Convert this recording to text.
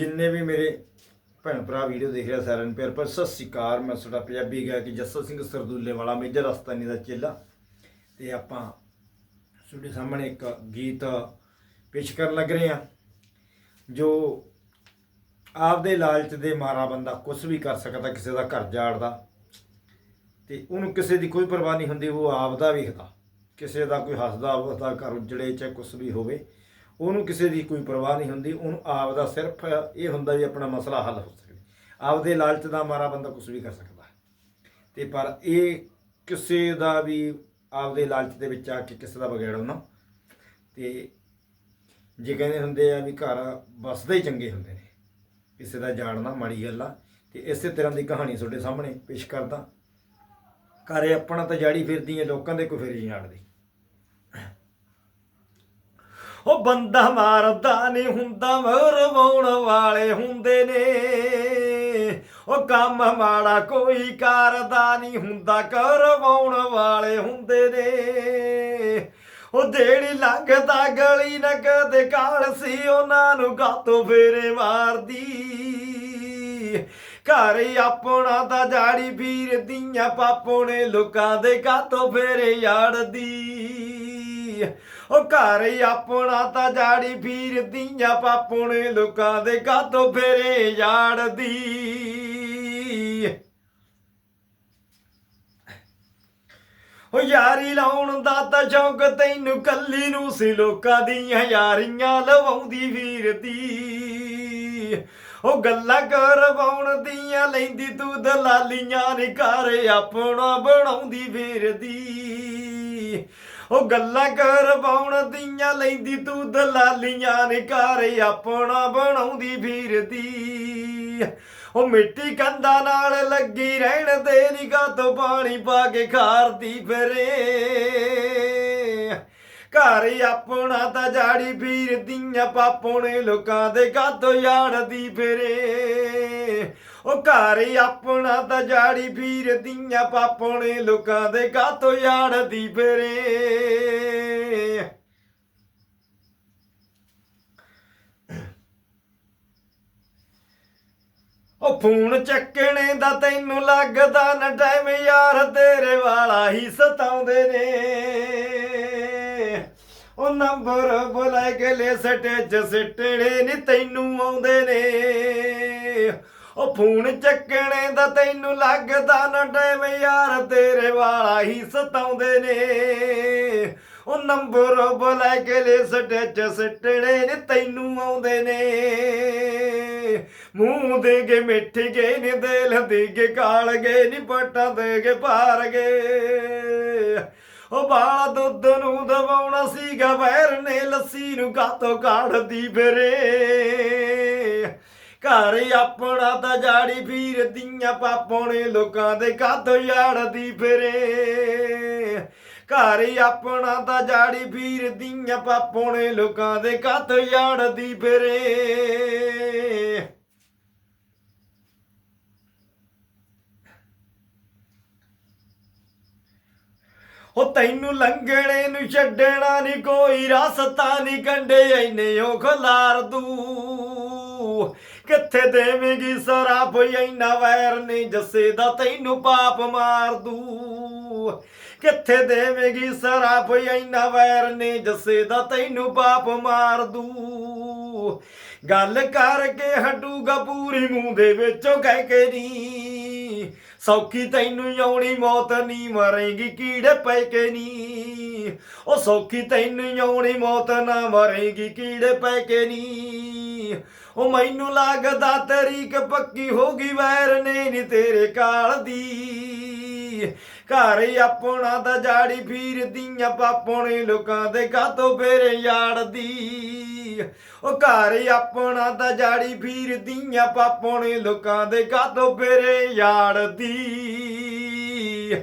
ਜਿੰਨੇ ਵੀ ਮੇਰੇ ਭੈਣ ਭਰਾ ਵੀਡੀਓ ਦੇਖ ਰਿਹਾ ਸਾਰਿਆਂ ਨੂੰ ਪਿਆਰ ਪਰ ਸਤਿ ਸ਼੍ਰੀ ਅਕਾਲ। ਮੈਂ ਤੁਹਾਡਾ ਪੰਜਾਬੀ ਗਾਇਕ ਜੱਸਾ ਸਿੰਘ ਸਰਦੂਲੇ ਵਾਲਾ, ਮੇਜਰ ਰਸਤਾਨੀ ਦਾ ਚੇਲਾ। ਤੇ ਆਪਾਂ ਤੁਹਾਡੇ ਸਾਹਮਣੇ ਇੱਕ ਗੀਤ ਪੇਸ਼ ਕਰਨ ਲੱਗ ਰਹੇ ਹਾਂ ਜੋ ਆਪਦੇ ਲਾਲਚ ਦੇ ਮਾਰਾ ਬੰਦਾ ਕੁਝ ਵੀ ਕਰ ਸਕਦਾ ਕਿਸੇ ਦਾ ਘਰ ਜਾੜਦਾ ਤੇ ਉਹਨੂੰ ਕਿਸੇ ਦੀ ਕੋਈ ਪਰਵਾਹ ਨਹੀਂ ਹੁੰਦੀ, ਉਹ ਆਪਦਾ ਵੇਖਦਾ ਕਿਸੇ ਦਾ ਕੋਈ ਹੱਸਦਾ ਵਸਦਾ ਘਰ ਉਜੜੇ ਚਾਹੇ ਕੁਝ ਵੀ ਹੋਵੇ ਉਹਨੂੰ ਕਿਸੇ ਦੀ ਕੋਈ ਪਰਵਾਹ ਨਹੀਂ ਹੁੰਦੀ, ਉਹਨੂੰ ਆਪ ਦਾ ਸਿਰਫ ਇਹ ਹੁੰਦਾ ਵੀ ਆਪਣਾ ਮਸਲਾ ਹੱਲ ਹੋ ਸਕੇ। ਆਪਦੇ ਲਾਲਚ ਦਾ ਮਾਰਾ ਬੰਦਾ ਕੁਝ ਵੀ ਕਰ ਸਕਦਾ ਤੇ ਪਰ ਇਹ ਕਿਸੇ ਦਾ ਵੀ ਆਪਦੇ ਲਾਲਚ ਦੇ ਵਿੱਚ ਆ ਕੇ ਕਿਸੇ ਦਾ ਵਿਗਾੜੋ ਨਾ ਤੇ ਜੇ ਕਹਿੰਦੇ ਹੁੰਦੇ ਆ ਵੀ ਘਰ ਵਸਦੇ ਹੀ ਚੰਗੇ ਹੁੰਦੇ ਨੇ, ਕਿਸੇ ਦਾ ਜਾਣਨਾ ਮਾੜੀ ਗੱਲ ਆ, ਤੇ ਇਸੇ ਤਰ੍ਹਾਂ ਦੀ ਕਹਾਣੀ ਤੁਹਾਡੇ ਸਾਹਮਣੇ ਪੇਸ਼ ਕਰਦਾ। ਘਰੇ ਆਪਣਾ ਤਾਂ ਜਾੜੀ ਫਿਰਦੀ ਹੈ ਲੋਕਾਂ ਦੇ ਕੋਈ ਫਿਰ ਨਹੀਂ ਜਾਣਦੀ ਉਹ ਬੰਦਾ ਮਾਰਦਾ ਨਹੀਂ ਹੁੰਦਾ ਮਰਵਾਉਣ ਵਾਲੇ ਹੁੰਦੇ ਨੇ। ਉਹ ਕੰਮ ਮਾੜਾ ਕੋਈ ਕਰਦਾ ਨਹੀਂ ਹੁੰਦਾ ਕਰਵਾਉਣ ਵਾਲੇ ਹੁੰਦੇ ਨੇ। ਉਹ ਜਿਹੜੀ ਲੰਘਦਾ ਗਲੀ ਨਾ ਕਦੇ ਕਾਲ ਸੀ, ਉਹਨਾਂ ਨੂੰ ਗਾਤੋਂ ਫੇਰੇ ਮਾਰਦੀ। ਘਰ ਆਪਣਾ ਤਾਂ ਜਾੜੀ ਫਿਰਦੀਆਂ ਪਾਪੋ ਨੇ, ਲੋਕਾਂ ਦੇ ਗਾਤੋਂ ਫੇਰੇ ਯਾੜਦੀ ਉਹ ਘਰ ਆਪਣਾ ਤਾਂ ਜਾੜੀ ਫਿਰਦੀਆਂ ਪਾਪੋ ਲੋਕਾਂ ਦੇ ਗਾਤੋਂ ਫੇਰੇ ਯਾੜਦੀ ਉਹ ਯਾਰੀ ਲਾਉਣ ਦਾ ਤਾਂ ਸ਼ੌਕ ਤੈਨੂੰ ਕੱਲੀ ਨੂੰ ਸੀ ਲੋਕਾਂ ਦੀਆਂ ਯਾਰੀਆਂ ਲਵਾਉਂਦੀ ਵੀਰਦੀ ਉਹ ਗੱਲਾਂ ਕਰਵਾਉਣ ਦੀਆਂ ਲੈਂਦੀ ਤੂੰ ਦਲਾਲੀਆਂ ਨੇ ਘਰ ਆਪਣਾ ਬਣਾਉਂਦੀ ਵੀਰਦੀ ਉਹ ਗੱਲਾਂ ਕਰ ਪਾਉਣ ਦੀਆਂ ਲੈਂਦੀ ਤੂੰ ਦਲਾਲੀਆਂ ਨੇ ਘਰ ਆਪਣਾ ਬਣਾਉਂਦੀ ਫਿਰਦੀ। ਉਹ ਮਿੱਟੀ ਕੰਧਾਂ ਨਾਲ ਲੱਗੀ ਰਹਿਣ ਦੇ ਨਿਗਾਹ ਤੋਂ ਪਾਣੀ ਪਾ ਕੇ ਖਾਰਦੀ ਫਿਰੇ। ਘਰ ਆਪਣਾ ਤਾਂ ਜਾੜੀ ਫਿਰਦੀਆਂ, ਪਾਪੋਂ ਨੇ ਲੋਕਾਂ ਦੇ ਗਾਤੋਂ ਯਾੜਦੀ ਫਿਰੇ। ਉਹ ਘਰ ਆਪਣਾ ਤਾਂ ਜਾੜੀ ਫਿਰਦੀਆਂ ਪਾਪੋਂ ਨੇ ਲੋਕਾਂ ਦੇ ਗਾਤੋਂ ਯਾੜਦੀ ਫਿਰੇ। ਉਹ ਫੋਨ ਚੱਕਣੇ ਦਾ ਤੈਨੂੰ ਲੱਗਦਾ ਨਾ ਟਾਈਮ ਯਾਰ, ਤੇਰੇ ਵਾਲਾ ਹੀ ਸਤਾਉਂਦੇ ਨੇ। ਉਹ ਨੰਬਰ ਬੁਲਾ ਕੇ ਲੈ ਸਟੇਜ ਸਿੱਟਣੇ ਨੀ ਤੈਨੂੰ ਆਉਂਦੇ ਨੇ। ਉਹ ਫੋਨ ਚੱਕਣੇ ਦਾ ਤੈਨੂੰ ਲੱਗਦਾ ਨਾ ਟਾਈਮ ਯਾਰ, ਤੇਰੇ ਵਾਲਾ ਹੀ ਸਤਾਉਂਦੇ ਨੇ। ਉਹ ਨੰਬਰ ਬੁਲਾ ਕੇ ਲੈ ਸਟੇਜ ਸਿੱਟਣੇ ਨੀ, ਤੈਨੂੰ ਆਉਂਦੇ ਨੇ। ਮੂੰਹ ਦੇ ਕੇ ਮਿੱਠ ਗਏ ਨੇ, ਦਿਲ ਦੇ ਕੇ ਕਾਲ ਗਏ ਨੀ, ਪਟਾਂ ਦੇ ਕੇ ਪਾਰ ਗਏ। ਉਹ ਬਾਲਾ ਦੁੱਧ ਨੂੰ ਦਵਾਉਣਾ ਸੀਗਾ, ਵੈਰ ਨੇ ਲੱਸੀ ਨੂੰ ਕਾਤੋਂ ਕਾੜਦੀ ਫਿਰੇ। ਘਰ ਆਪਣਾ ਤਾਂ ਜਾੜੀ ਫਿਰਦੀਆਂ ਪਾਪੋਂ ਨੇ ਲੋਕਾਂ ਦੇ ਕਾਤੋਂ ਯਾੜਦੀ ਫਿਰੇ। ਘਰ ਆਪਣਾ ਤਾਂ ਜਾੜੀ ਫਿਰਦੀਆਂ ਪਾਪੋਂ ਨੇ ਲੋਕਾਂ ਦੇ ਕਾਤੋਂ ਯਾੜਦੀ ਫਿਰੇ। ਉਹ ਤੈਨੂੰ ਲੰਘਣੇ ਨੂੰ ਛੱਡਣਾ ਨਹੀਂ ਕੋਈ ਰਸਤਾ ਨਹੀਂ ਕੰਡੇ ਐਨੇ ਉਹ ਖਲਾਰ ਦੂ ਕਿੱਥੇ ਦੇਵੇਂਗੀ ਸਰਾਪ ਇੰਨਾ ਵੈਰ ਨਹੀਂ ਜੱਸੇ ਦਾ ਤੈਨੂੰ ਪਾਪ ਮਾਰ ਦੂ। ਕਿੱਥੇ ਦੇਵੇਂਗੀ ਸਰਾਪ ਐਨਾ ਵੈਰ ਨੇ ਜੱਸੇ ਦਾ ਤੈਨੂੰ ਪਾਪ ਮਾਰ ਦੂ। ਗੱਲ ਕਰਕੇ ਹਟੂਗਾ ਪੂਰੀ ਮੂੰਹ ਦੇ ਵਿੱਚੋਂ ਕਹਿ ਕੇ ਨੀ। ਸੌਖੀ ਤੈਨੂੰ ਆਉਣੀ ਮੌਤ ਨਹੀਂ ਮਰੇਗੀ ਕੀੜੇ ਪੈ ਕੇ ਨੀ। ਉਹ ਸੌਖੀ ਤੈਨੂੰ ਆਉਣੀ ਮੌਤ ਨਾ ਮਰੇਗੀ, ਕੀੜੇ ਪੈ ਕੇ ਨੀ। ਉਹ ਮੈਨੂੰ ਲੱਗਦਾ ਤਰੀਕ ਪੱਕੀ ਹੋ ਗਈ, ਵੈਰ ਨੇ ਨੀ ਤੇਰੇ ਕਾਲ ਦੀ। ਘਰ ਆਪਣਾ ਤਾਂ ਜਾੜੀ ਫੀਰਦੀਆਂ ਪਾਪੋਣੇ ਲੋਕਾਂ ਦੇ ਕਾਤੋਂ ਫੇਰੇ ਯਾੜ ਦੀ। ਉਹ ਘਰ ਆਪਣਾ ਤਾਂ ਜਾੜੀ ਫੀਰਦੀਆਂ ਪਾਪੋਣੇ ਲੋਕਾਂ ਦੇ ਕਾਤੋਂ ਫੇਰੇ ਯਾੜ ਦੀ।